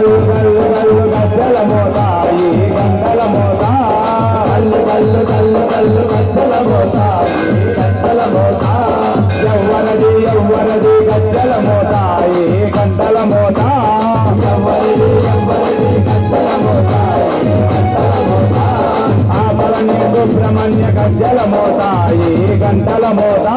కళ్ళు కళ్ళు కళ్ళు గద్దల మోతాయి గద్దల మోతా కళ్ళు కళ్ళు కళ్ళు కళ్ళు గద్దల మోతాయి గద్దల మోతా ఎవ్వరది ఎవ్వరది గద్దల మోతాయి గద్దల మోతా ఎవ్వరది ఎవ్వరది గద్దల మోతాయి గద్దల సుబ్రహ్మణ్య గద్దల మోతాయి గంటల మోతా.